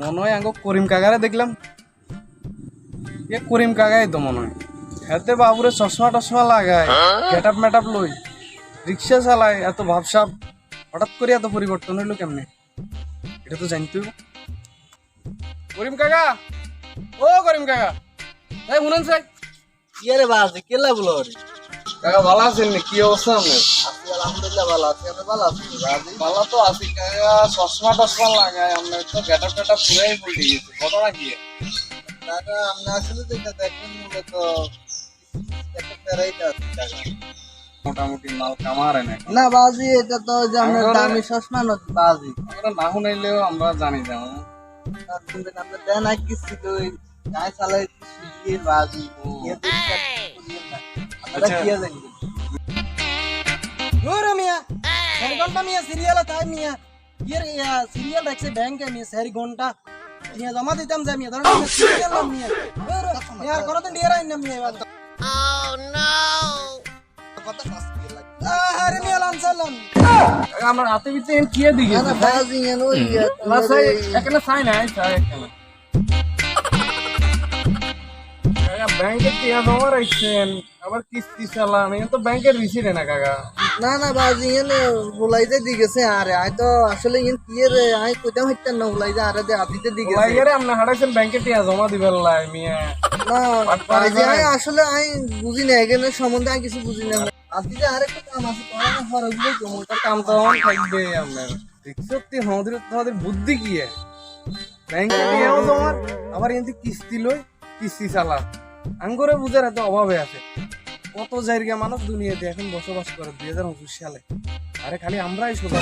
মনে হয় আঙ্গ করিম কাকারে দেখলাম। এ করিম কাকাই তো মনে হয় হেতে বাবুরে চশমা টশমা লাগায় গেটাপ মেটাপ লই রিক্সা চালায় এত ভাবসাব। হঠাৎ করে এত পরিবর্তন হইল কেমনে? এটা তো জানতে করিম কাকা? ও করিম কাকা। এই শুনেন সাই। কি রে বাজে কেলা বলো কাকা ভালো আছেন? কি অবস্থা আপনার? আছি আলহামদুলিল্লাহ ভালো আছি আপনি ভালো বাজে ভালো তো আছি চশমা টশমা লাগায় আপনার তো গেটাপ টেটাপ পুরাই বলতে গেছে ঘটনা কি? টাকা আপনি আসলে যেটা দেখবেন মূলত একটা প্যারাইটা আছে টাকা মোটামুটি মাল কামারে না না বাজি এটা তো যে আমরা- দামি চশমা না বাজি। আমরা না শুনাইলেও আমরা জানি যাও তার কিন্তু আপনি দেন আর কিছু তো ওই গায়ে চালাই বাজি। আপনারা আচ্ছা। কি জানেন নূরে মিয়া চারি ঘণ্টা মিয়া সিরিয়াল তাই মিয়া ইয়ের সিরিয়াল দেখছে ব্যাংকে মিয়া চারি ঘণ্টা মিয়া জমা দিতাম যা মিয়া ধরুন সিরিয়াল নূরে, মিয়া আর কোনোদিন ডিয়ার আইন না মিয়া এবার কথা ফাঁস দিয়ে লাগে। আরে মিয়া লানসালাম আমার হাতে ভিতরে কি দিকে না, না, বাজি এন ওই ইয়ে, না সাই এখানে সাই নাই সাই এখানে কাকা জমা রাখছেন আবার কিস্তি চালান তো ব্যাংকের না কাকা। না না বাজি দি গেছে আরে আই তো আসলে ইন কি রে আই কইতাম হইতাম না হুলাইতে আরে দে আদিতে দি গেছে। হারাইছেন জমা দিবেন লাই মিয়া। না বাজি আই আসলে আই বুঝি না এখানে সম্বন্ধে আমি কিছু বুঝি না। আদিতে আরেকটা কাম আছে তোরা না খরচ বই তো ওটা কাম তো আমার থাকবে আপনার। সত্যি আমাদের তোমাদের বুদ্ধি কি ব্যাংকে জমা আবার এনতে কিস্তি লই কিস্তি চালা আঙ্গরে বুঝার এত অভাবে আছে। কত জায়গা মানুষ দুনিয়াতে এখন বসবাস করে, দুই হাজার উনত্রিশ সালে। আরে খালি আমরাই সোজা